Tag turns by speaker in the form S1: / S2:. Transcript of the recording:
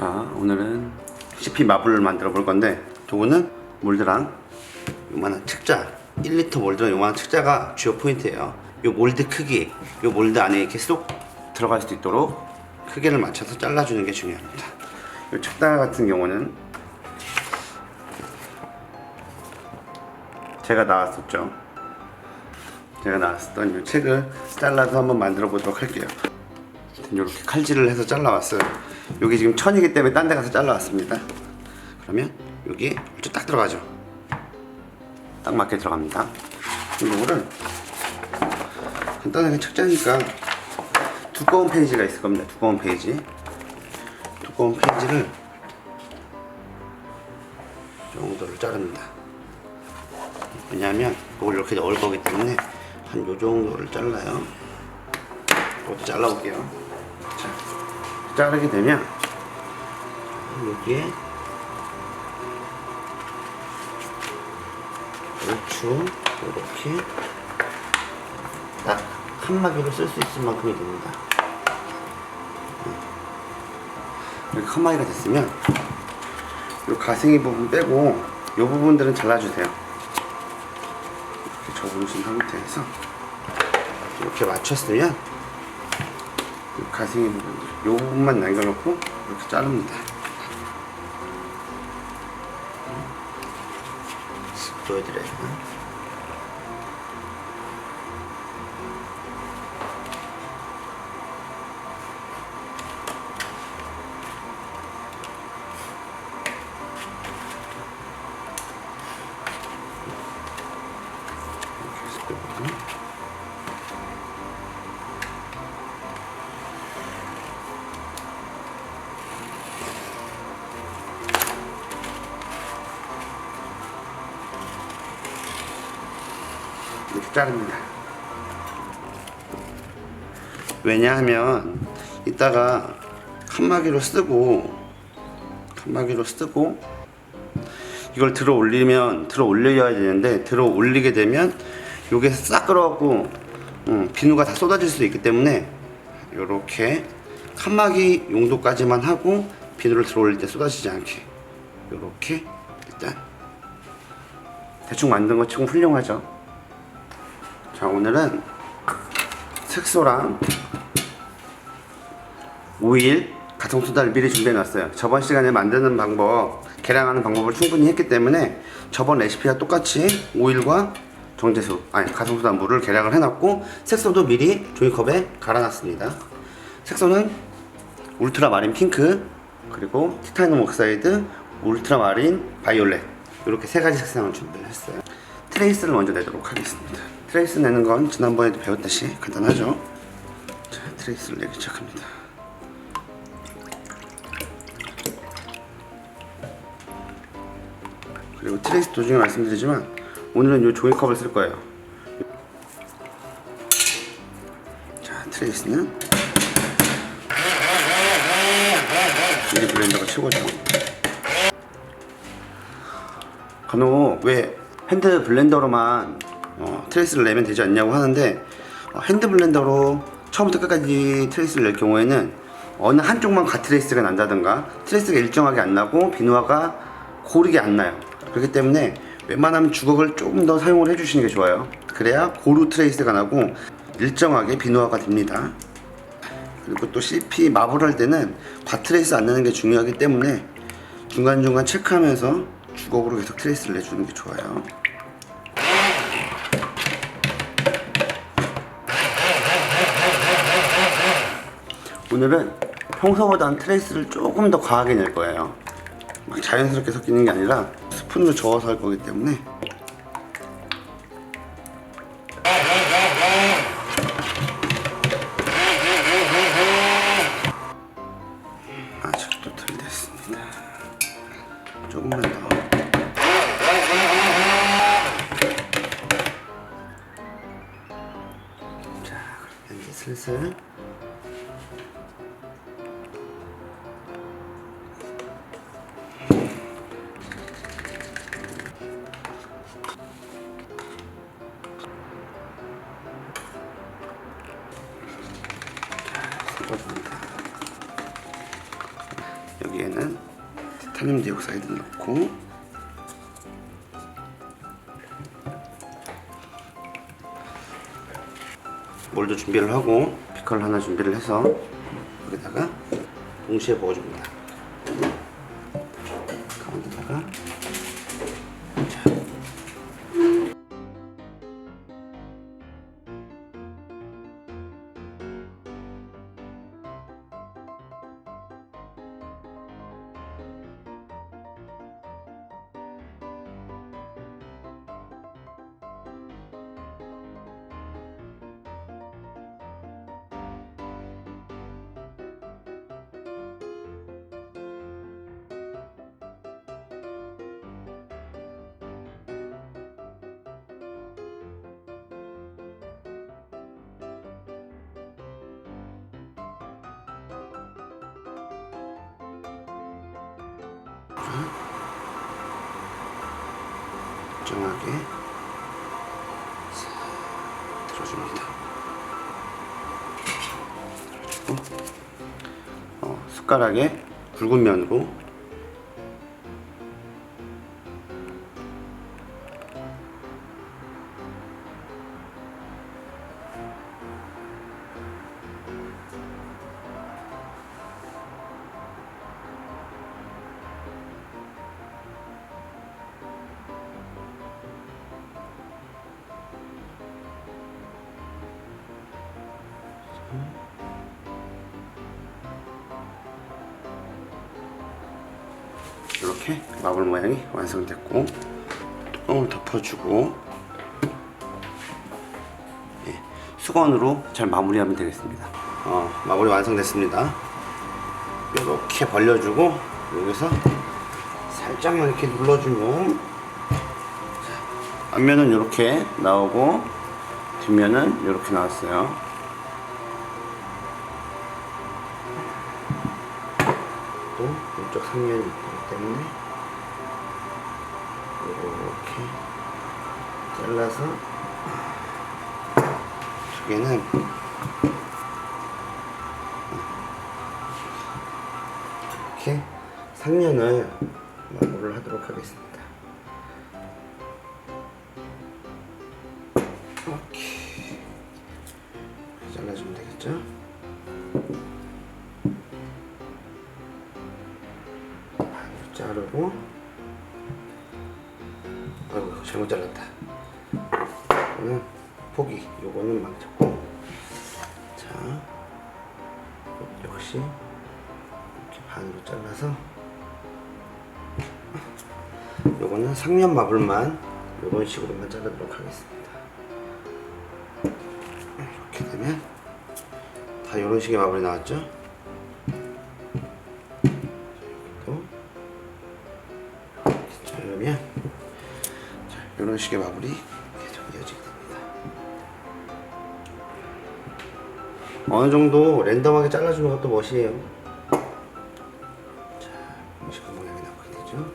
S1: 자 오늘은 CP 마블을 만들어 볼 건데 저거는 몰드랑 요만한 책자 1리터 몰드랑 요만한 책자가 주요 포인트예요. 요 몰드 크기 요 몰드 안에 이렇게 쏙 들어갈 수 있도록 크기를 맞춰서 잘라주는 게 중요합니다. 요 책자 같은 경우는 제가 나왔었죠. 제가 나왔었던 이 책을 잘라서 한번 만들어 보도록 할게요. 이렇게 칼질을 해서 잘라왔어요. 여기 지금 천이기 때문에 딴 데 가서 잘라왔습니다. 그러면 여기 이렇게 딱 들어가죠. 딱 맞게 들어갑니다. 이거를 간단하게 책자니까 두꺼운 페이지가 있을 겁니다. 두꺼운 페이지. 두꺼운 페이지를 이 정도를 자릅니다. 왜냐하면 그걸 이렇게 넣을 거기 때문에 한 요 정도를 잘라요. 이것도 잘라볼게요. 자, 자르게 되면 여기에 고추 이렇게 딱 칸막이로 쓸 수 있을 만큼이 됩니다. 이렇게 칸막이가 됐으면 이 가생이 부분 빼고 이 부분들은 잘라주세요. 이렇게 접으신 상태에서 이렇게 맞췄으면 이 가생이 부분들 요 부분만 남겨놓고 이렇게 자릅니다. 쓱 보여드려요 이렇게 자릅니다. 왜냐하면 이따가 칸막이로 쓰고 칸막이로 쓰고 이걸 들어 올리면 들어 올려야 되는데 들어 올리게 되면 요게 싹 끌어갖고 음, 비누가 다 쏟아질 수 있기 때문에 이렇게 칸막이 용도까지만 하고 비누를 들어 올릴 때 쏟아지지 않게 이렇게 일단 대충 만든 것 치고 훌륭하죠. 자 오늘은 색소랑 오일, 가성소다를 미리 준비해 놨어요. 저번 시간에 만드는 방법, 계량하는 방법을 충분히 했기 때문에 저번 레시피와 똑같이 오일과 정제수, 아니 가성소다 물을 계량을 해놨고 색소도 미리 종이컵에 갈아놨습니다. 색소는 울트라 마린 핑크, 그리고 티타늄 옥사이드, 울트라 마린 바이올렛 이렇게 세 가지 색상을 준비를 했어요. 트레이스를 먼저 내도록 하겠습니다. 트레이스 내는 건 지난번에도 배웠듯이 간단하죠. 자, 트레이스를 내기 시작합니다. 그리고 트레이스 도중에 말씀드리지만 오늘은 이 종이컵을 쓸 거예요. 자, 트레이스는 미리 블렌더가 최고죠. 간혹 왜 핸드 블렌더로만 어, 트레이스를 내면 되지 않냐고 하는데 어, 핸드 블렌더로 처음부터 끝까지 트레이스를 낼 경우에는 어느 한쪽만 가 트레이스가 난다든가 트레이스가 일정하게 안 나고 비누화가 고르게 안 나요. 그렇기 때문에 웬만하면 주걱을 조금 더 사용을 해주시는 게 좋아요. 그래야 고루 트레이스가 나고 일정하게 비누화가 됩니다. 그리고 또 CP 마블 할 때는 과트레이스 안 내는 게 중요하기 때문에 중간중간 체크하면서 주걱으로 계속 트레이스를 내주는 게 좋아요 오늘은 평소보다는 트레이스를 조금 더 과하게 낼 거예요. 막 자연스럽게 섞이는 게 아니라 스푼으로 저어서 할 거기 때문에 여기에는 타늄 디옥사이드 넣고 몰도 준비를 하고 피클 하나 준비를 해서 여기다가 동시에 부어줍니다. 가운데다가 정하게 들어줍니다. 들어주고 어, 숟가락에 굵은 면으로 이렇게 마블 모양이 완성됐고 뚜껑을 덮어주고 예, 수건으로 잘 마무리하면 되겠습니다. 어, 마무리 완성됐습니다. 이렇게 벌려주고 여기서 살짝만 이렇게 눌러주면 자, 앞면은 이렇게 나오고 뒷면은 이렇게 나왔어요. 또 이쪽 상면이 있기 때문에 이렇게 잘라서 저기는 이렇게 상면을 마무리를 하도록 하겠습니다. 이렇게 잘라주면 되겠죠? 자르고 아이고 잘못 잘랐다. 이거는 포기. 요거는 망쳤고 자 역시 이렇게 반으로 잘라서. 요거는 상면 마블만 요런 식으로만 자르도록 하겠습니다. 이렇게 되면 다 요런 식의 마블이 나왔죠 자르면 자, 이런 식의 계속 이어지게 됩니다. 어느 정도 랜덤하게 잘라주는 것도 멋이에요. 자, 이런 식의 모양이 나오게 되죠.